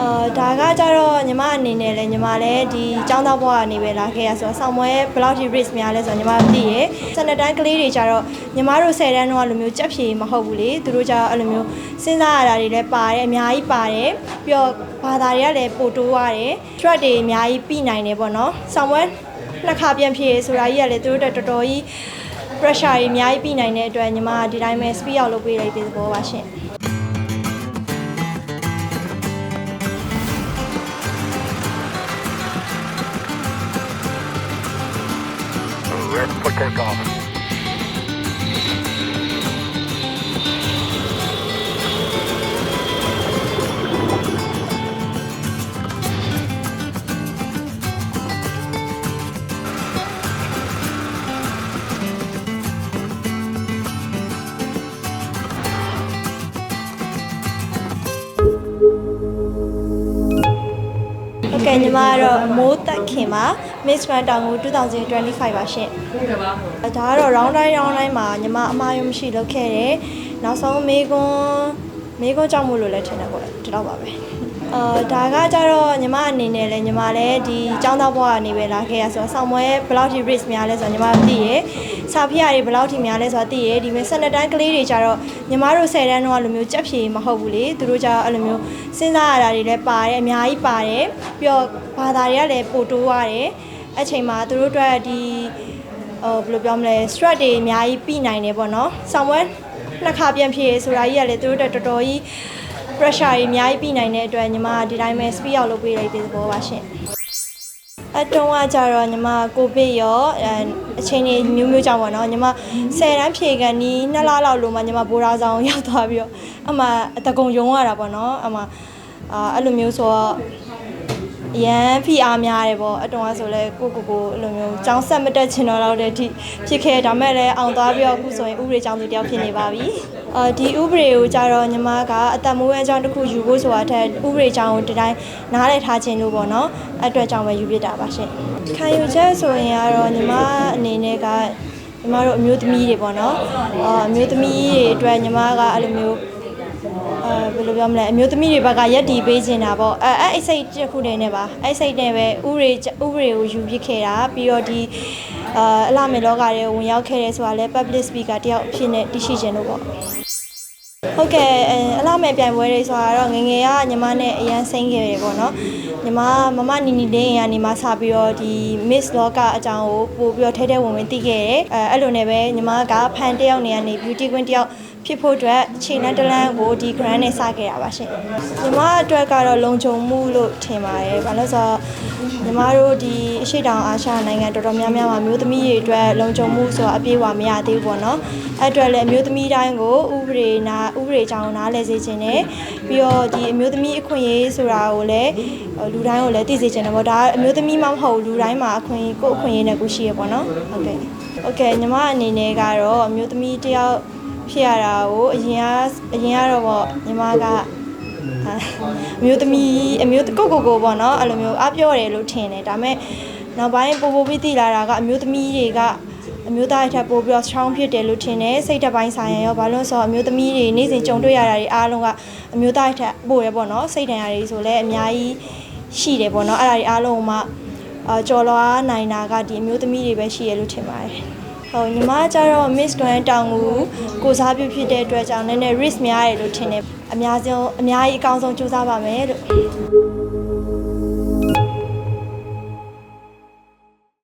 အာဒါကကြတော့ညီမအနေနဲ့လည်းညီမလည်းဒီចောင်းသားဘွားကနေပဲလာခဲ့ရဆိုတော့ဆောင်းမွဲဘယ်လောက်ထိ risk များလဲဆိုတော့ညီမသိရယ်စနတန်းကလေးတွေကြတော့ညီမတို့10တန်းတော့လိုမျိုးကြက်ဖြေမဟုတ်ဘူးလေသူတို့ကြတော့အဲ့လိုမျိုးစဉ်းစားရတာတွေလည်းပါတယ်အများကြီးပါတယ်ပြီးတော့ဘာသာတွေကလည်းပိုတိုးရတယ် track တွေအများကြီးပြီးနိုင်တယ်ပေါ့နော်ဆောင်းမွဲနှစ်ခါပြန်ဖြေဆိုတာကြီးကလည်းသူတို့တက်တော်တော်ကြီး pressure တွေအများကြီးပြီးနိုင်တဲ့အတွက်ညီမကဒီတိုင်းပဲ speed out လုပ်ပေးလိုက်တဲ့သဘောပါရှင် for kickoff. ကဲ့ညီမကတော့မိုးတက်ခင်ပါ Miss Grand တောင်ကို2025ပါရှင်ဒါကတော့ round time round time မှာညီမအမှားရုံမရှိလုပ်ခဲ့တယ်နောက်ဆုံးမေကွန်းမေကွန်းကြောင့်မို့လို့လည်းထင်တယ်ပေါ့ဒီတော့ပါပဲအာဒါကကြတော့ညီမအနေနဲ့လည်းညီမလည်းဒီចောင်းသားဘွားကနေပဲလာခဲ့ရဆိုတော့ဆောင်းမွဲဘယ်လောက်ထိ risk များလဲဆိုတော့ညီမသိရယ် စာဖိရတွေဘယ်လောက်ထိများလဲဆိုတော့သိရယ်ဒီမဲ့12တန်းကလေးတွေကြတော့ညီမတို့10တန်းတော့လိုမျိုးကြက်ဖြေမဟုတ်ဘူးလေသူတို့ကြတော့အဲ့လိုမျိုးစဉ်းစားရတာတွေလည်းပါတယ်အများကြီးပါတယ်ပြီးတော့ဘာသာတွေကလည်းပိုတိုးရတယ်အဲ့ချိန်မှာသူတို့အတွက်ဒီဟိုဘယ်လိုပြောမလဲ stress တွေအများကြီးပြီးနိုင်တယ်ပေါ့နော်ဆောင်းမွဲနှစ်ခါပြန်ဖြေဆိုတာကြီးကလည်းသူတို့အတွက်တော်တော်ကြီး pressure တွေအများကြီးပြီးနိုင်တဲ့အတွက်ညီမကဒီတိုင်းပဲ speed out လုပ်ပေးလိုက်တဲ့သဘောပါရှင် အတုံးကကြတော့ညီမကိုဗစ်ရောအဲအချိန်ကြီးမျိုးမျိုးကြောင့်ပေါ့နော်ညီမ10တန်းဖြေကန်နီး2လလောက်လို့မှညီမဘိုးရာဆောင်ရောက်သွားပြီးတော့အမှအတကုံယုံရတာပေါ့နော်အမှအာအဲ့လိုမျိုးဆိုတော့ အရန်ဖိအားများတယ်ပေါ့အတုံးကဆိုလဲကိုကိုကိုအဲ့လိုမျိုးចောင်းဆက်မတက်ချင်တော့တော့တဲ့အထိဖြစ်ခဲ့ဒါမဲ့လည်းအောင်သွားပြီးတော့အခုဆိုရင်ဥပဒေចောင်းသူတယောက်ဖြစ်နေပါပြီအာဒီဥပဒေကိုကြတော့ညီမကအသက်မွေးအကြောင်းတစ်ခုယူဖို့ဆိုတာထက်ဥပဒေចောင်းကိုဒီတိုင်းနားလည်ထားခြင်းလို့ပေါ့နော်အဲ့အတွက်ကြောင့်ပဲယူပြတာပါရှင်ခံယူချက်ဆိုရင်ကတော့ညီမအနေနဲ့ကညီမတို့အမျိုးသမီးတွေပေါ့နော်အာအမျိုးသမီးတွေအတွက်ညီမကအဲ့လိုမျိုး အဲဘယ်လိုပြောမလဲအမျိုးသမီးတွေဘက်ကရက်တီပေးနေတာပေါ့အဲအဲ့အဲ့စိတ်တစ်ခုတည်းနဲ့ပါအဲ့စိတ်နဲ့ပဲဥရေဥပဒေကိုယူပြခဲ့တာပြီးတော့ဒီအာအလားမေလောကတွေဝင်ရောက်ခဲ့တယ်ဆိုတာလဲ public speaker တယောက်အဖြစ်နဲ့တရှိခြင်းလို့ပေါ့ဟုတ်ကဲ့အဲအလားမေပြိုင်ပွဲတွေဆိုတာတော့ငယ်ငယ်ကညီမနဲ့အရန်စိမ့်ခဲ့တယ်ပေါ့နော်ညီမမမနီနီလေးရင်ကနေမှစပြီးတော့ဒီ Miss လောကအကြောင်းကိုပို့ပြီးတော့ထဲထဲဝင်ဝင်သိခဲ့တယ်အဲအဲ့လိုနဲ့ပဲညီမကဖန်တယောက်နေကနေ beauty queen တယောက် ဖြစ်ဖို့အတွက်ခြေလန်းတလန်းကိုဒီ grant နဲ့စခဲ့တာပါရှင်ညီမအတွက်ကတော့လုံခြုံမှုလို့ထင်ပါတယ်ဘာလို့လဲဆိုတော့ညီမတို့ဒီအရှိတောင်အာရှနိုင်ငံတော်တော်များများမှာမျိုးသမီးတွေအတွက်လုံခြုံမှုဆိုတာအပြည့်အဝမရသေးဘူးပေါ့နော်အဲ့အတွက်လည်းအမျိုးသမီးတိုင်းကိုဥပဒေနာဥပဒေအကြောင်းနားလည်စေချင်တယ်ပြီးတော့ဒီအမျိုးသမီးအခွင့်အရေးဆိုတာကိုလည်းလူတိုင်းကိုလည်းသိစေချင်တယ်ပေါ့ဒါအမျိုးသမီးမှမဟုတ်လူတိုင်းမှာအခွင့်ကိုယ်အခွင့်အရေးနဲ့ကိုရှိရပေါ့နော်ဟုတ်ကဲ့ဟုတ်ကဲ့ညီမအနေနဲ့ကတော့အမျိုးသမီးတယောက် ဖြစ်ရတာကိုအရင်ကအရင်ကတော့ပေါ့ညီမကဟာအမျိုးသမီးအမျိုးကိုကိုကိုပေါ့နော်အဲ့လိုမျိုးအပြောတယ်လို့ထင်တယ်ဒါပေမဲ့နောက်ပိုင်းပို့ပို့ပြီးသိလာတာကအမျိုးသမီးတွေကအမျိုးသားတွေထပ်ပို့ပြီးတော့ strong ဖြစ်တယ်လို့ထင်တယ်စိတ်တစ်ပိုင်းဆိုင်ရရောဘာလို့လဲဆိုတော့အမျိုးသမီးတွေနေ့စဉ်ကြုံတွေ့ရတာတွေအားလုံးကအမျိုးသားတွေထပ်ပို့ရပေါ့နော်စိတ်တန်ရာတွေဆိုလည်းအများကြီးရှိတယ်ပေါ့နော်အဲ့ဒါတွေအားလုံးကမှအာကြော်လွားနိုင်တာကဒီအမျိုးသမီးတွေပဲရှိရလို့ထင်ပါတယ် ဟုတ်ညီမကကြတော့ Miss Grand တောင်ကိုကိုစားပြုဖြစ်တဲ့အတွက်ကြောင့်နည်းနည်း risk များရတယ်လို့ထင်တယ်အများဆုံးအများကြီးအကောင်းဆုံးစူးစမ်းပါမယ်လို့